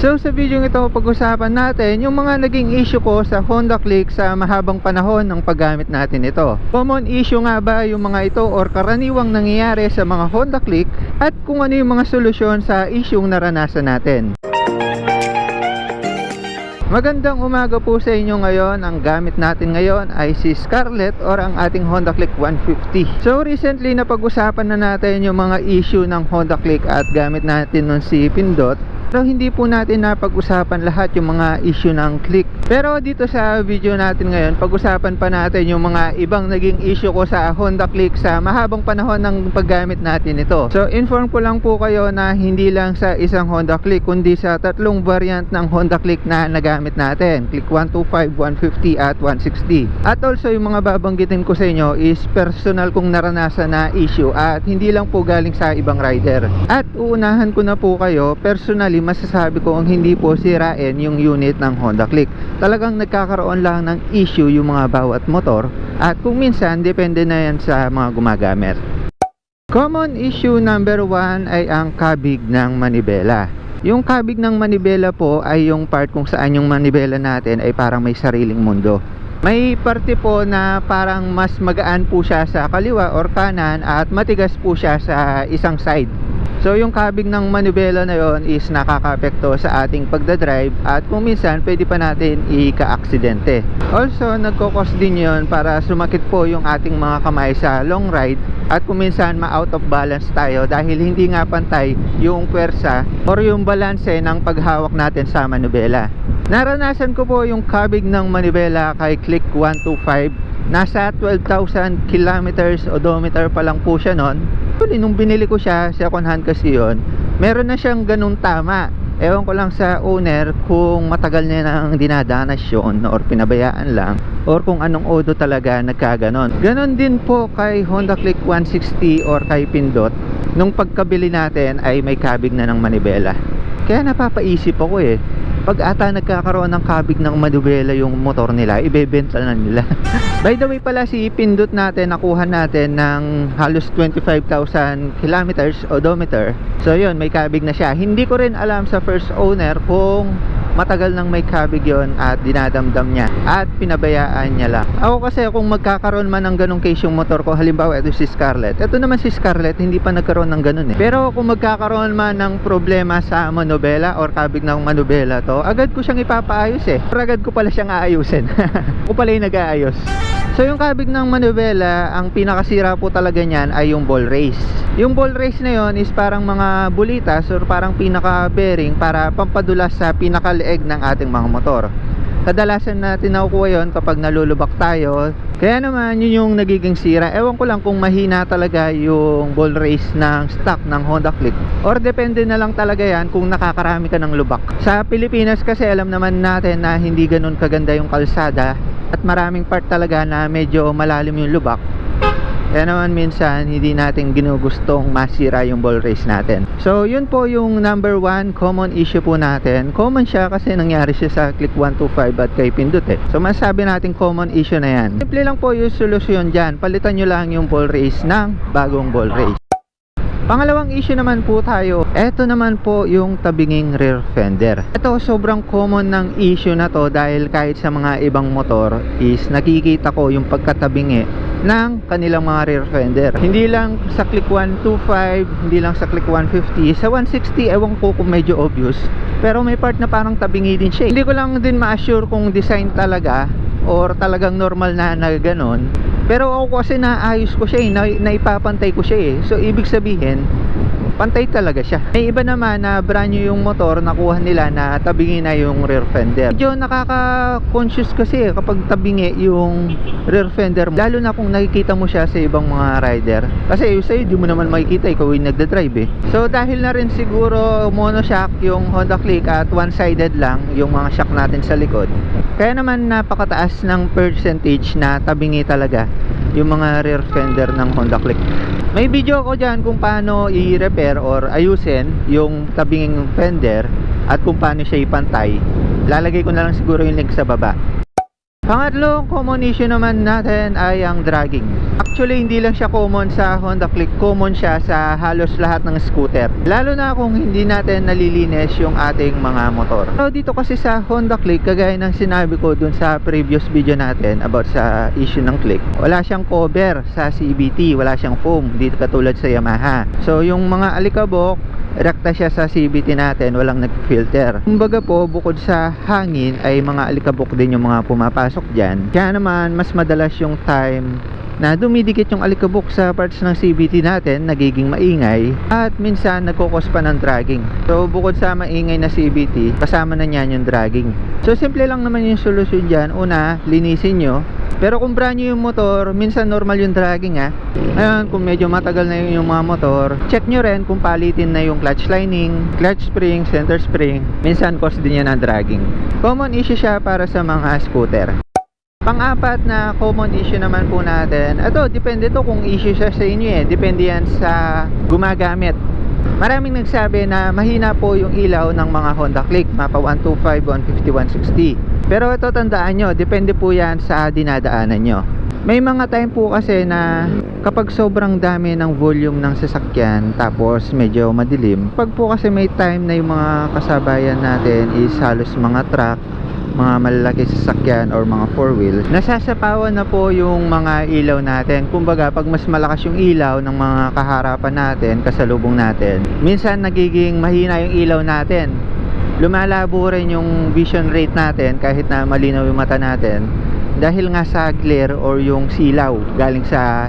So sa video ito pag-usapan natin yung mga naging issue ko sa Honda Click sa mahabang panahon ng paggamit natin ito. Common issue nga ba yung mga ito or karaniwang nangyayari sa mga Honda Click at kung ano yung mga solusyon sa issue naranasan natin. Magandang umaga po sa inyo ngayon. Ang gamit natin ngayon ay si Scarlett or ang ating Honda Click 150. So recently na pag-usapan na natin yung mga issue ng Honda Click at gamit natin nun si Pindot. Pero hindi po natin napag-usapan lahat yung mga issue ng click. Pero dito sa video natin ngayon, pag-usapan pa natin yung mga ibang naging issue ko sa Honda Click sa mahabang panahon ng paggamit natin ito. So inform ko lang po kayo na hindi lang sa isang Honda Click kundi sa tatlong variant ng Honda Click na nagamit natin. Click 125, 150 at 160. At also yung mga babanggitin ko sa inyo is personal kong naranasan na issue at hindi lang po galing sa ibang rider. At uunahan ko na po kayo, personally masasabi ko ang hindi po sirain yung unit ng Honda Click. Talagang nagkakaroon lang ng issue yung mga bawat motor at kung minsan depende na yan sa mga gumagamit. Common issue number 1 ay ang kabig ng manibela. Yung kabig ng manibela po ay yung part kung saan yung manibela natin ay parang may sariling mundo. May parte po na parang mas magaan po siya sa kaliwa or kanan at matigas po siya sa isang side. So yung kabig ng manibela na yon is nakaka-apekto sa ating pagdadrive at kung minsan pwede pa natin ika-aksidente. Also nagkokos din yon para sumakit po yung ating mga kamay sa long ride at kung minsan ma-out of balance tayo dahil hindi nga pantay yung pwersa or yung balanse ng paghawak natin sa manibela. Naranasan ko po yung kabig ng manibela kay Click 125 Nasa 12,000 kilometers odometer pa lang po siya noon. Actually, nung binili ko siya, second hand kasi yon meron na siyang ganun tama. Ewan ko lang sa owner kung matagal niya nang dinadanas yun or pinabayaan lang or kung anong odo talaga nagkaganon. Ganon din po kay Honda Click 160 or kay Pindot. Nung pagkabili natin ay may kabig na ng manibela. Kaya napapaisip ako eh pag ata nagkakaroon ng kabig ng manubela yung motor nila, ibebenta na nila. By the way pala si Pindot natin, nakuha natin ng halos 25,000 kilometers odometer. So yun, may kabig na siya. Hindi ko rin alam sa first owner kung matagal nang may kabig yon at dinadamdam niya at pinabayaan niya lang. Ako kasi kung magkakaroon man ng ganong case yung motor ko, halimbawa ito si Scarlett. Ito naman si Scarlett, hindi pa nagkaroon ng ganon eh. Pero kung magkakaroon man ng problema sa manubela or kabig ng manubela to, agad ko siyang ipapaayos eh. Pero agad ko pala siyang aayusin. Ako pala yung nag-aayos. So yung kabig ng manubela, ang pinakasira po talaga niyan ay yung ball race. Yung ball race na yon is parang mga bulitas or parang pinaka bearing para pampadulas sa pinakaleeg ng ating mga motor. Kadalasan natin nakukuha yon kapag nalulubak tayo. Kaya naman yun yung nagiging sira. Ewan ko lang kung mahina talaga yung ball race ng stock ng Honda Click. Or depende na lang talaga yan kung nakakarami ka ng lubak. Sa Pilipinas kasi alam naman natin na hindi ganun kaganda yung kalsada at maraming part talaga na medyo malalim yung lubak kaya naman minsan hindi natin ginugustong masira yung ball race natin. So yun po yung number one common issue po natin. Common siya kasi nangyari siya sa Click 125 at kay Pindot eh. So masabi natin common issue na yan. Simple lang po yung solusyon dyan. Palitan nyo lang yung ball race ng bagong ball race. Pangalawang issue naman po tayo. Ito naman po yung tabinging rear fender. Ito sobrang common ng issue na to dahil kahit sa mga ibang motor is nakikita ko yung pagkatabingi ng kanilang mga rear fender. Hindi lang sa Click 125, hindi lang sa Click 150. Sa 160, ewan ko kung medyo obvious. Pero may part na parang tabingi din siya. eh. Hindi ko lang din ma-assure kung design talaga or talagang normal na na. Pero ako kasi naayos ko siya eh, na, naipapantay ko siya eh. So ibig sabihin, pantay talaga siya. May iba naman na brand new yung motor, nakuha nila na tabingi na yung rear fender. Medyo nakaka-conscious kasi eh, kapag tabingi yung rear fender mo. Lalo na kung nakikita mo siya sa ibang mga rider. Kasi yung sa'yo, di mo naman makikita, ikaw yung nagda-drive eh. So dahil na rin siguro monoshock yung Honda Click at one-sided lang yung mga shock natin sa likod. Kaya naman napakataas ng percentage na tabingi talaga yung mga rear fender ng Honda Click. May video ako dyan kung paano i-repair or ayusin yung tabinging fender at kung paano siya ipantay. Lalagay ko na lang siguro yung link sa baba. Pangatlong common issue naman natin ay ang dragging. Actually, hindi lang siya common sa Honda Click, common siya sa halos lahat ng scooter. Lalo na kung hindi natin nalilinis yung ating mga motor. So dito kasi sa Honda Click, kagaya ng sinabi ko dun sa previous video natin about sa issue ng Click, wala siyang cover sa CBT, wala siyang foam, dito katulad sa Yamaha. So yung mga alikabok, rekta siya sa CBT natin, walang nag-filter. Kumbaga po, bukod sa hangin, ay mga alikabok din yung mga pumapasok dyan. Kaya naman, mas madalas yung time na dumidikit yung alikabok sa parts ng CBT natin, nagiging maingay, at minsan nagkukos pa ng dragging. So, bukod sa maingay na CBT, kasama na niyan yung dragging. So, simple lang naman yung solusyon dyan. Una, linisin nyo. Pero kung brand new yung motor, minsan normal yung dragging ha. Ngayon, kung medyo matagal na yung mga motor, check nyo rin kung palitin na yung clutch lining, clutch spring, center spring. Minsan cause din yan ang dragging. Common issue siya para sa mga scooter. Pang-apat na common issue naman po natin, ito, depende to kung issue siya sa inyo eh. Depende yan sa gumagamit. Maraming nagsabi na mahina po yung ilaw ng mga Honda Click, mapa 125, 150, 160. Pero ito tandaan nyo, depende po yan sa dinadaanan nyo. May mga time po kasi na kapag sobrang dami ng volume ng sasakyan tapos medyo madilim, pag po kasi may time na yung mga kasabayan natin is halos mga truck, mga malalaki sasakyan or mga four wheel nasasapawan na po yung mga ilaw natin. Kumbaga pag mas malakas yung ilaw ng mga kaharapan natin kasalubong natin minsan nagiging mahina yung ilaw natin. Lumalabo rin yung vision rate natin kahit na malinaw yung mata natin dahil nga sa glare or yung silaw galing sa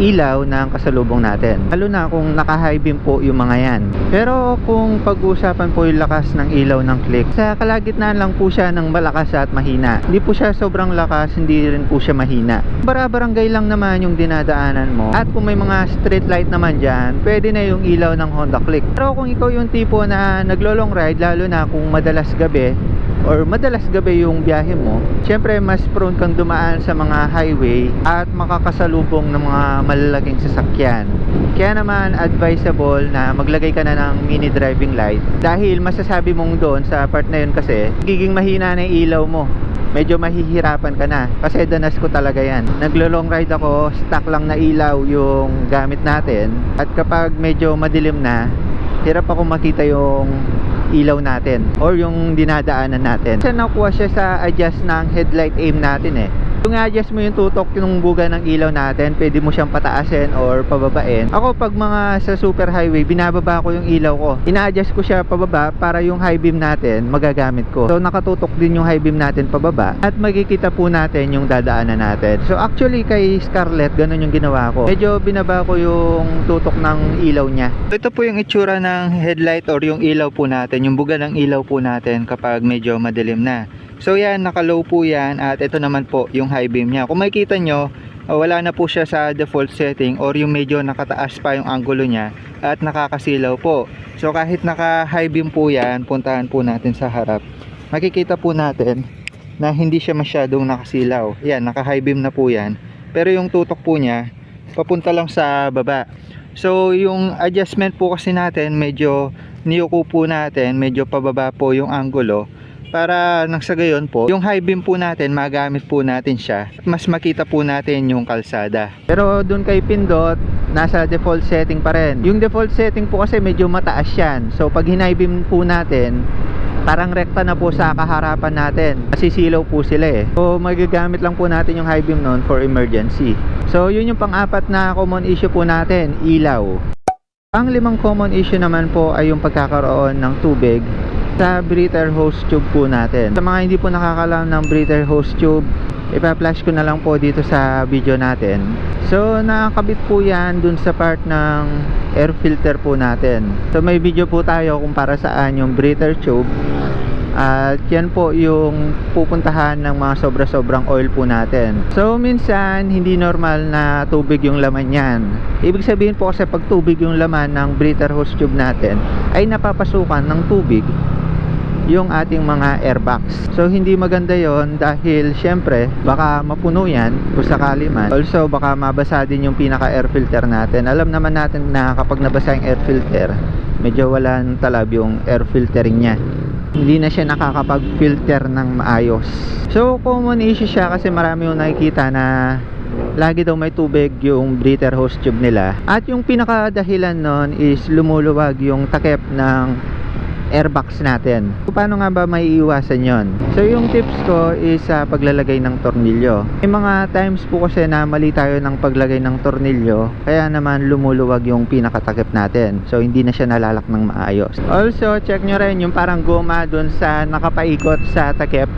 ilaw ng kasalubong natin. Lalo na kung naka high beam po yung mga yan. Pero kung pag-uusapan po yung lakas ng ilaw ng click sa kalagitnaan lang po siya ng malakas at mahina. Hindi po siya sobrang lakas hindi rin po siya mahina. Barabarangay lang naman yung dinadaanan mo. At kung may mga street light naman dyan pwede na yung ilaw ng Honda Click. Pero kung ikaw yung tipo na naglo-long ride lalo na kung madalas gabi or madalas gabi yung biyahe mo, syempre mas prone kang dumaan sa mga highway at makakasalubong ng mga malalaking sasakyan. Kaya naman advisable na maglagay ka na ng mini driving light dahil masasabi mong doon sa part na yun kasi giging mahina na ilaw mo. Medyo mahihirapan ka na kasi danas ko talaga yan. Naglo long ride ako stock lang na ilaw yung gamit natin. At kapag medyo madilim na hirap ako makita yung ilaw natin or yung dinadaanan natin. Kasi nakuha siya sa adjust ng headlight aim natin eh. Kung adjust mo yung tutok yung buga ng ilaw natin, pwede mo siyang pataasin or pababain. Ako pag mga sa super highway, binababa ko yung ilaw ko. Ina-adjust ko siya pababa para yung high beam natin magagamit ko. So nakatutok din yung high beam natin pababa at magkikita po natin yung dadaanan natin. So actually kay Scarlett, ganun yung ginawa ko. Medyo binaba ko yung tutok ng ilaw niya. So, ito po yung itsura ng headlight or yung ilaw po natin, yung buga ng ilaw po natin kapag medyo madilim na. So yan, naka-low po yan at ito naman po yung high beam niya. Kung makikita nyo, uh, wala na po siya sa default setting or yung medyo nakataas pa yung angulo niya at nakakasilaw po. So kahit naka high beam po yan, puntahan po natin sa harap. Makikita po natin na hindi siya masyadong nakasilaw. Yan, naka high beam na po yan. Pero yung tutok po niya, papunta lang sa baba. So yung adjustment po kasi natin, medyo niyuko po natin, medyo pababa po yung angulo para nang sa gayon po, yung high beam po natin, magamit po natin siya mas makita po natin yung kalsada. Pero dun kay Pindot, nasa default setting pa rin. Yung default setting po kasi medyo mataas yan. So pag high beam po natin, parang rekta na po sa kaharapan natin. Masisilaw po sila eh. So magagamit lang po natin yung high beam noon for emergency. So yun yung pang-apat na common issue po natin, ilaw. Ang limang common issue naman po ay yung pagkakaroon ng tubig sa breather hose tube po natin. Sa mga hindi po nakakalam ng breather hose tube, ipa-flash ko na lang po dito sa video natin. So, nakakabit po yan dun sa part ng air filter po natin. So, may video po tayo kung para saan yung breather tube. At yan po yung pupuntahan ng mga sobra-sobrang oil po natin. So, minsan, hindi normal na tubig yung laman yan. Ibig sabihin po kasi pag tubig yung laman ng breather hose tube natin, ay napapasukan ng tubig yung ating mga airbox. So hindi maganda yon dahil syempre baka mapuno yan kung sakali man. Also baka mabasa din yung pinaka air filter natin. Alam naman natin na kapag nabasa yung air filter, medyo wala ng talab yung air filtering niya. hindi na siya nakakapag-filter ng maayos. So, common issue siya kasi marami yung nakikita na lagi daw may tubig yung breather hose tube nila. At yung pinakadahilan nun is lumuluwag yung takip ng airbox natin. Paano nga ba may iwasan yon? So yung tips ko is sa paglalagay ng tornilyo. May mga times po kasi na mali tayo ng paglagay ng tornilyo, kaya naman lumuluwag yung pinakatakip natin. So hindi na siya nalalak ng maayos. Also, check nyo rin yung parang goma dun sa nakapaikot sa takip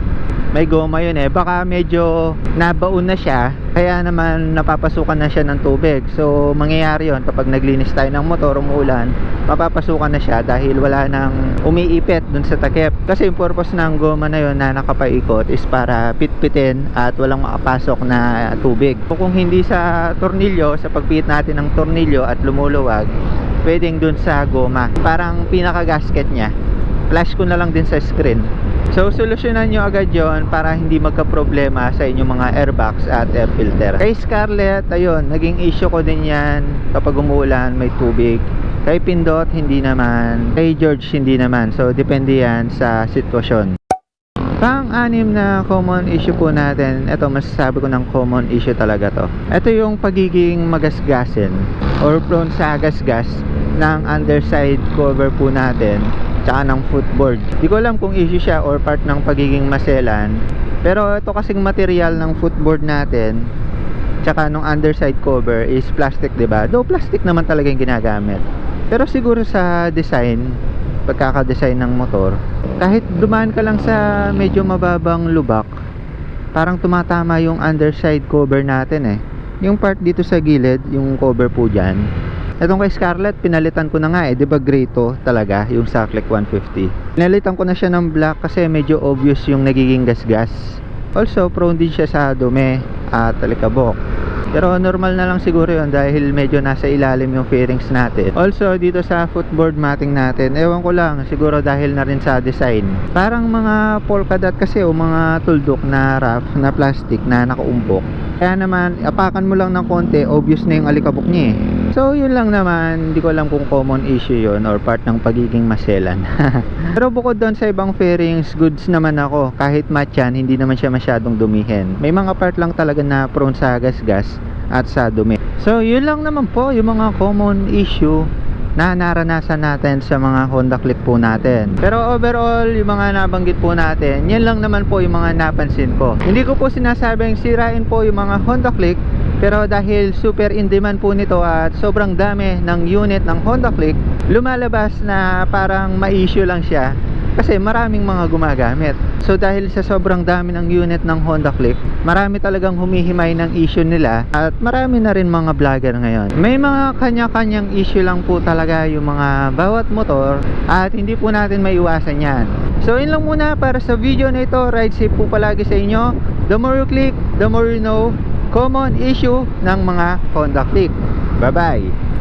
may goma yun eh baka medyo nabaon na siya kaya naman napapasukan na siya ng tubig. So mangyayari yun. Kapag naglinis tayo ng motor umuulan mapapasukan na siya dahil wala nang umiipit dun sa takip. Kasi yung purpose ng goma na yun na nakapaikot is para pitpitin at walang makapasok na tubig. So kung hindi sa tornilyo sa pagpit natin ng tornilyo at lumuluwag pwedeng dun sa goma. Parang pinaka gasket niya flash ko na lang din sa screen So, solusyonan nyo agad yon para hindi magka-problema sa inyong mga airbags at air filter. Kay Scarlett, ayun, naging issue ko din yan kapag umuulan, may tubig. Kay Pindot, hindi naman. Kay George, hindi naman. So, depende yan sa sitwasyon. Pang-anim na common issue po natin, ito masasabi ko ng common issue talaga to. Ito yung pagiging magasgasin or prone sa gasgas ng underside cover po natin tsaka ng footboard. Di ko alam kung issue siya or part ng pagiging maselan. Pero ito kasing material ng footboard natin tsaka nung underside cover is plastic, 'di ba? Though plastic naman talaga yung ginagamit. Pero siguro sa design, pagkaka-design ng motor, kahit dumaan ka lang sa medyo mababang lubak, parang tumatama yung underside cover natin eh. Yung part dito sa gilid, yung cover po dyan, Itong kay Scarlett, pinalitan ko na nga eh. Di ba gray to talaga, yung sa Click 150. Pinalitan ko na siya ng black kasi medyo obvious yung nagiging gasgas. Also, prone din siya sa dumi at talikabok. Pero normal na lang siguro yun dahil medyo nasa ilalim yung fairings natin. Also, dito sa footboard matting natin, ewan ko lang, siguro dahil na rin sa design. Parang mga polka dot kasi o mga tuldok na rough na plastic na nakaumbok. Kaya naman, apakan mo lang ng konti, obvious na yung alikabok niya eh. So, yun lang naman, hindi ko alam kung common issue yun or part ng pagiging maselan. Pero bukod doon sa ibang fairings, goods naman ako. Kahit matte yan, hindi naman siya masyadong dumihin. May mga part lang talaga na prone sa gas-gas at sa dumi. So, yun lang naman po yung mga common issue na naranasan natin sa mga Honda Click po natin. Pero overall, yung mga nabanggit po natin, yan lang naman po yung mga napansin ko. Hindi ko po sinasabing sirain po yung mga Honda Click, pero dahil super in demand po nito at sobrang dami ng unit ng Honda Click, lumalabas na parang ma-issue lang siya kasi maraming mga gumagamit. So dahil sa sobrang dami ng unit ng Honda Click, marami talagang humihimay ng issue nila at marami na rin mga vlogger ngayon. May mga kanya-kanyang issue lang po talaga yung mga bawat motor at hindi po natin maiwasan yan. So yun lang muna para sa video na ito. Ride safe po palagi sa inyo. The more you click, the more you know. Common issue ng mga Honda Click. Bye-bye!